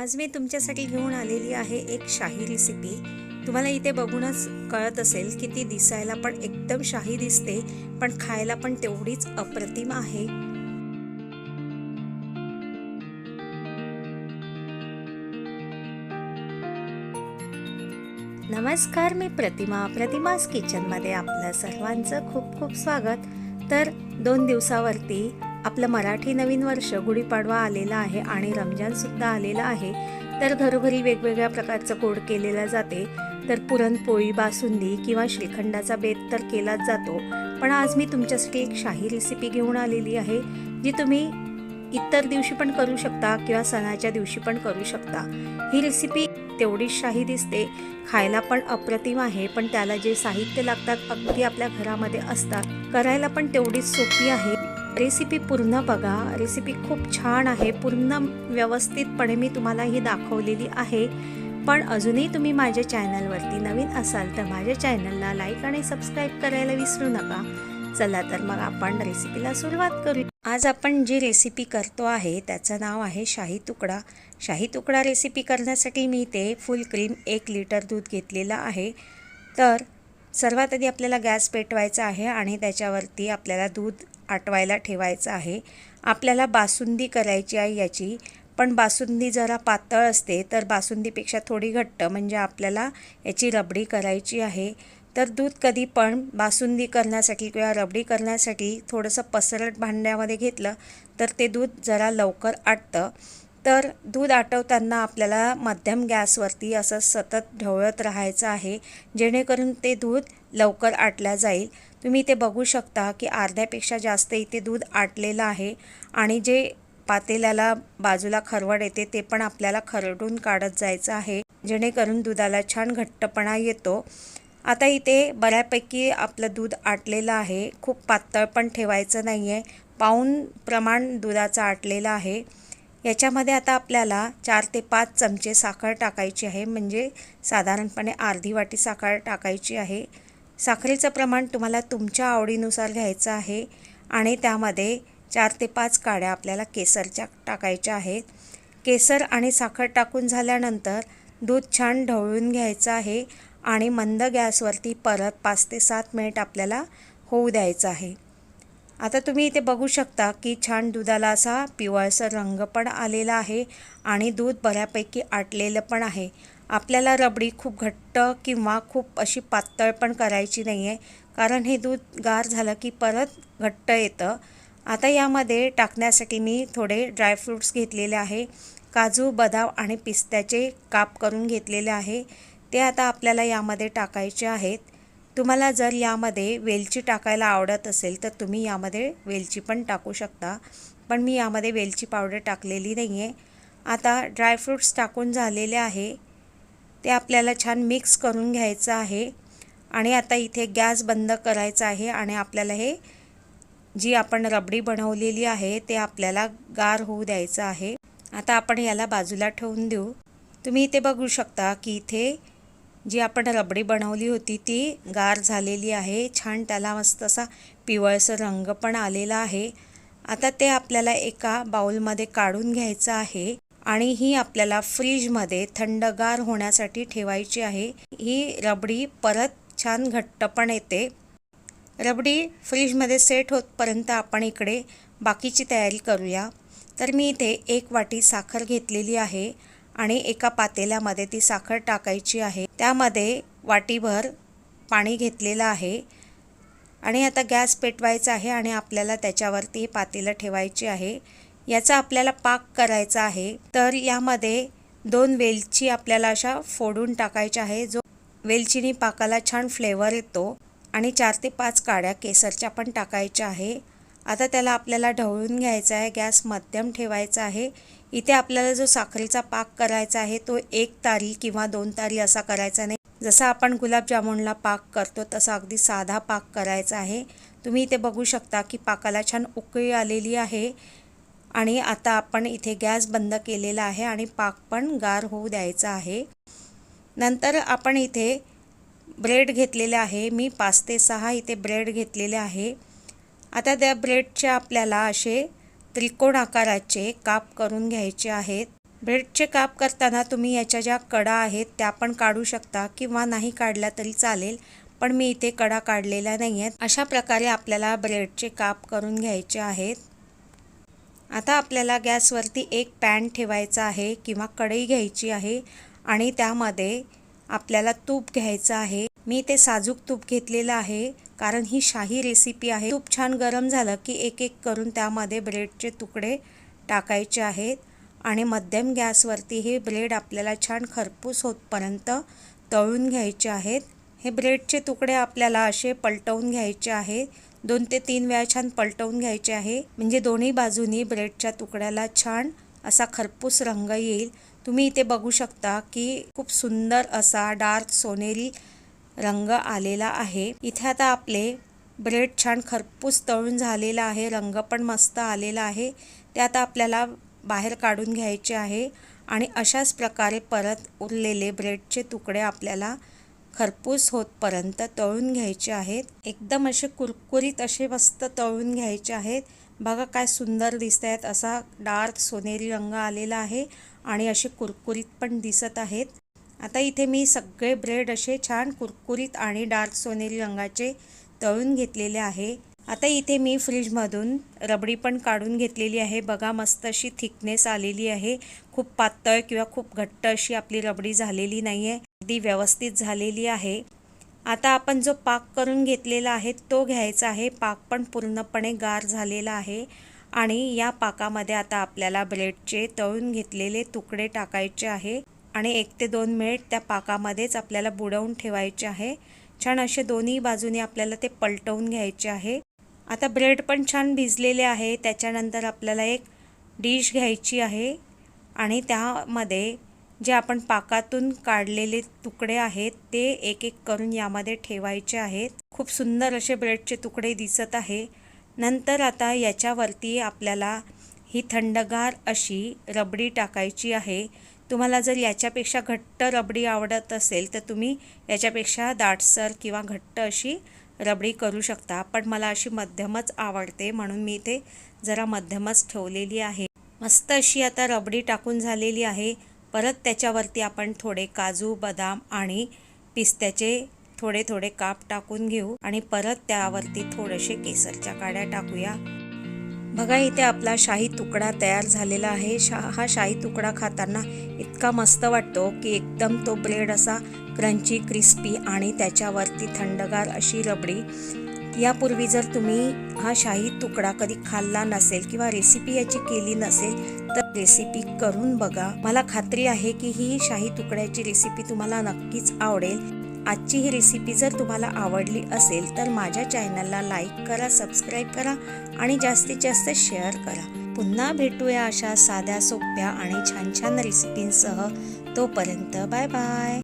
आज मी तुमच्यासाठी घेऊन आलेली आहे एक शाही रेसिपी तुम्हाला इथे बघूनच कळत असेल की ती दिसायला पण एकदम शाही दिसते पण खायला पण तेवढीच अप्रतिम आहे. नमस्कार मी प्रतिमा. प्रतिमास किचनमध्ये आपलं सर्वांचं खूप खूप स्वागत. तर दोन दिवसावरती आपलं मराठी नवीन वर्ष गुढीपाडवा आलेला आहे आणि रमजानसुद्धा आलेला आहे तर घरोघरी वेगवेगळ्या प्रकारचं गोड केलेलं जाते. तर पुरणपोळी बासुंदी किंवा श्रीखंडाचा बेत तर केलाच जातो. पण आज मी तुमच्यासाठी एक शाही रेसिपी घेऊन आलेली आहे जी तुम्ही इतर दिवशी पण करू शकता किंवा सणाच्या दिवशी पण करू शकता. ही रेसिपी तेवढीच शाही दिसते. खायला पण अप्रतिम आहे पण त्याला जे साहित्य लागतात अगदी आपल्या घरामध्ये असतात करायला पण तेवढीच सोपी आहे. रेसिपी पूर्ण बघा. रेसिपी खूप छान आहे. पूर्ण व्यवस्थितपणे मी तुम्हाला ही दाखवलेली आहे. पण अजूनही तुम्ही माझ्या चॅनलवरती नवीन असाल तर माझ्या चॅनलला लाईक आणि सबस्क्राईब करायला विसरू नका. चला तर मग आपण रेसिपीला सुरुवात करू. आज आपण जी रेसिपी करतो आहे त्याचं नाव आहे शाही तुकडा. शाही तुकडा रेसिपी करण्यासाठी मी ते फुल क्रीम एक लिटर दूध घेतलेलं आहे. तर सर्वात आधी आपल्याला गॅस पेटवायचा आहे आणि त्याच्यावरती आपल्याला दूध आटवायला ठेवायचं आहे. आपल्याला बासुंदी करायची आहे याची. पण बासुंदी जरा पातळ असते तर बासुंदीपेक्षा थोडी घट्ट म्हणजे आपल्याला याची रबडी करायची आहे. तर दूध कधी पण बासुंदी करण्यासाठी किंवा रबडी करण्यासाठी थोडंसं पसरट भांड्यामध्ये घेतलं तर ते दूध जरा लवकर आटतं. तर दूध आटवताना आपल्याला मध्यम गॅसवरती असं सतत ढवळत राहायचं आहे जेणेकरून ते दूध लवकर आटल्या जाईल. तुम्ही इथे बघू शकता की अर्ध्यापेक्षा जास्त इथे दूध आटलेलं आहे आणि जे पातेल्याला बाजूला खरवड येते ते पण आपल्याला खरडून काढत जायचं आहे जेणेकरून दुधाला छान घट्टपणा येतो. आता इथे बऱ्यापैकी आपलं दूध आटलेलं आहे खूप पातळ पण ठेवायचं नाही आहे पाऊन प्रमाण दुधाचं आटलेलं आहे. याच्यामध्ये आता आपल्याला चार ते पाच चमचे साखर टाकायची आहे. म्हणजे साधारणपणे अर्धी वाटी साखर टाकायची आहे. साखरेचं प्रमाण तुम्हाला तुमच्या आवडीनुसार घ्यायचं आहे आणि त्यामध्ये चार ते पाच काड्या आपल्याला केसरच्या टाकायच्या आहेत. केसर आणि साखर टाकून झाल्यानंतर दूध छान ढवळून घ्यायचं आहे आणि मंद गॅसवरती परत पाच ते सात मिनिट आपल्याला होऊ द्यायचं आहे. आता तुम्ही इथे बघू शकता की छान दुधाला असा पिवळसर रंग पण आलेला आहे आणि दूध बऱ्यापैकी आटलेलं पण आहे. आपल्याला रबडी खूप घट्ट किंवा खूप अशी पातळ पण करायची नाही आहे कारण हे दूध गार झालं की परत घट्ट येतं. आता यामध्ये टाकण्यासाठी मी थोडे ड्रायफ्रूट्स घेतलेले आहे काजू बदाम आणि पिस्त्याचे काप करून घेतलेले आहे. ते आता आपल्याला यामध्ये टाकायचे आहेत. तुम्हाला जर यामध्ये वेलची टाकायला आवडत असेल तर तुम्ही यामध्ये वेलची पण टाकू शकता. पण मी यामध्ये वेलची पावडर टाकलेली नाही आहे आता ड्रायफ्रूट्स टाकून झालेले आहे. ते आपल्याला छान मिक्स करून घ्यायचं आहे. आणि आता इथे गॅस बंद करायचा आहे आणि आपल्याला हे जी आपण रबडी बनवलेली आहे ते आपल्याला गार होऊ द्यायचं आहे. आता आपण याला बाजूला ठेवून देऊ. तुम्ही इथे बघू शकता की इथे जी आपण रबडी बनवली होती ती गार झालेली आहे. छान त्याला मस्त असा पिवळसर रंग पण आलेला आहे. आता ते आपल्याला एका बाउलमध्ये काढून घ्यायचं आहे आणि ही आपल्याला फ्रीजमध्ये थंडगार होण्यासाठी ठेवायची आहे. ही रबडी परत छान घट्ट पण येते. रबडी फ्रीजमध्ये सेट होतपर्यंत आपण इकडे बाकीची तयारी करूया. तर मी इथे एक वाटी साखर घेतलेली आहे. आणि एका पातेल्यामध्ये ती साखर टाकायची आहे. त्यामध्ये वाटीभर पाणी घेतलेलं आहे. आणि आता गॅस पेटवायचा आहे आणि आपल्याला त्याच्यावरती पातेलं ठेवायची आहे. याचा आपल्याला पाक करायचा आहे. तर यामध्ये दोन वेलची आपल्याला अशा फोडून टाकायच्या आहे जो वेलचीनी पाकाला छान फ्लेवर येतो. आणि चार ते पाच काड्या केसरच्या पण टाकायच्या आहे. आता त्याला आपल्याला ढवळून घ्यायचा आहे गॅस मध्यम ठेवायचा आहे. इथे आपल्याला जो साखरेचा पाक करायचा आहे तो एक तारी किंवा दोन तारी असा करायचा नाही. जसा आपण गुलाबजामुनला पाक करतो तसा अगदी साधा पाक करायचा आहे. तुम्ही इथे बघू शकता की पाकाला छान उकळी आलेली आहे आणि आता आपण इथे गॅस बंद केलेला आहे आणि पाक पण गार होऊ द्यायचा आहे. नंतर आपण इथे ब्रेड घेतलेले आहे. मी पाच ते सहा इथे ब्रेड घेतलेले आहे. आता त्या ब्रेडचे आपल्याला असे त्रिकोण आकाराचे काप करून घ्यायचे आहेत. ब्रेडचे काप करताना तुम्ही याच्या ज्या कडा आहेत त्या पण काढू शकता किंवा नाही काढल्या तरी चालेल पण मी इथे कडा काढलेल्या नाही आहेत अशा प्रकारे आपल्याला ब्रेडचे काप करून घ्यायचे आहेत. आता आपल्याला गॅसवरती एक पॅन ठेवायचा आहे किंवा कढई घ्यायची आहे आणि त्यामध्ये आपल्याला तूप घ्यायचं आहे. मी ते साजूक तूप घेतलेलं आहे कारण ही शाही रेसिपी आहे. तूप छान गरम झालं की एक एक करून त्यामध्ये ब्रेडचे तुकडे टाकायचे आहेत आणि मध्यम गॅसवरती हे ब्रेड आपल्याला छान खरपूस होतपर्यंत तळून घ्यायचे आहेत. हे ब्रेडचे तुकडे आपल्याला असे पलटवून घ्यायचे आहेत. दोन ते तीन वेळा छान पलटवून घ्यायचे आहे. म्हणजे दोन्ही बाजूनी ब्रेडच्या तुकड्याला छान असा खरपूस रंग येईल. तुम्ही इथे बघू शकता की खूप सुंदर असा डार्क सोनेरी रंग आलेला आहे. इथे आता आपले ब्रेड छान खरपूस तळून झालेला आहे. रंग पण मस्त आलेला आहे. ते आता आपल्याला बाहेर काढून घ्यायचे आहे आणि अशाच प्रकारे परत उरलेले ब्रेडचे तुकडे आपल्याला खरपूस होतपर्यंत तळून घ्यायचे आहेत. एकदम असे कुरकुरीत असे मस्त तळून घ्यायचे आहेत. बघा काय सुंदर दिसत आहेत असा डार्क सोनेरी रंग आलेला आहे आणि असे कुरकुरीत पण दिसत आहेत. आता इथे मी सगळे ब्रेड असे छान कुरकुरीत आणि डार्क सोनेरी रंगाचे तळून घेतलेले आहे. आता इथे मी फ्रीजमधून रबडी पण काढून घेतलेली आहे. बघा मस्त अशी थिकनेस आलेली आहे. खूप पातळ किंवा खूप घट्ट अशी आपली रबडी झालेली नाही आहे अगदी व्यवस्थित झालेली आहे. आता आपण जो पाक करून घेतलेला आहे तो घ्यायचा आहे. पाक पण पूर्णपणे गार झालेला आहे आणि या पाकामध्ये आता आपल्याला ब्रेडचे तळून घेतलेले तुकडे टाकायचे आहे. आणि एक ते दोन मिनिट त्या पाकामध्येच आपल्याला बुडवून ठेवायचे आहे. छान असे दोन्ही बाजूने आपल्याला ते पलटवून घ्यायचे आहे. आता ब्रेड पण छान भिजलेले आहे. त्याच्यानंतर आपल्याला एक डिश घ्यायची आहे. आणि त्यामध्ये जे आपण पाकातून काढलेले तुकडे आहेत ते एक एक करून यामध्ये ठेवायचे आहेत. खूप सुंदर असे ब्रेडचे तुकडे दिसत आहे. नंतर आता याच्यावरती आपल्याला ही थंडगार अशी रबडी टाकायची आहे. तुम्हाला जर याच्यापेक्षा घट्ट रबडी आवडत असेल तर तुम्ही याच्यापेक्षा दाटसर किंवा घट्ट अशी रबडी करू शकता. पण मला अशी मध्यमच आवडते म्हणून मी इथे जरा मध्यमच ठेवलेली आहे. मस्त अशी आता रबडी टाकून झालेली आहे. परत त्याच्यावरती आपण थोडे काजू बदाम आणि पिस्त्याचे थोडे थोडे काप टाकून घेऊ. आणि परत त्यावरती थोडेसे केसरच्या काड्या टाकूया. बघा इथे आपला शाही तुकडा तयार झालेला आहे. शा हा शाही तुकडा खाताना इतका मस्त वाटतो की एकदम तो ब्रेड असा क्रंची क्रिस्पी आणि त्याच्यावरती थंडगार अशी रबडी. यापूर्वी जर तुम्ही हा शाही तुकडा कधी खाल्ला नसेल किंवा रेसिपी याची केली नसेल तर रेसिपी करून बघा. मला खात्री आहे की ही शाही तुकड्याची रेसिपी तुम्हाला नक्कीच आवडेल. आजची ही रेसिपी जर तुम्हाला आवडली असेल तर माझ्या चॅनलला लाईक करा सबस्क्राईब करा आणि जास्तीत जास्त शेअर करा. पुन्हा भेटूया अशा साध्या सोप्या आणि छान छान रेसिपींसह तोपर्यंत बाय बाय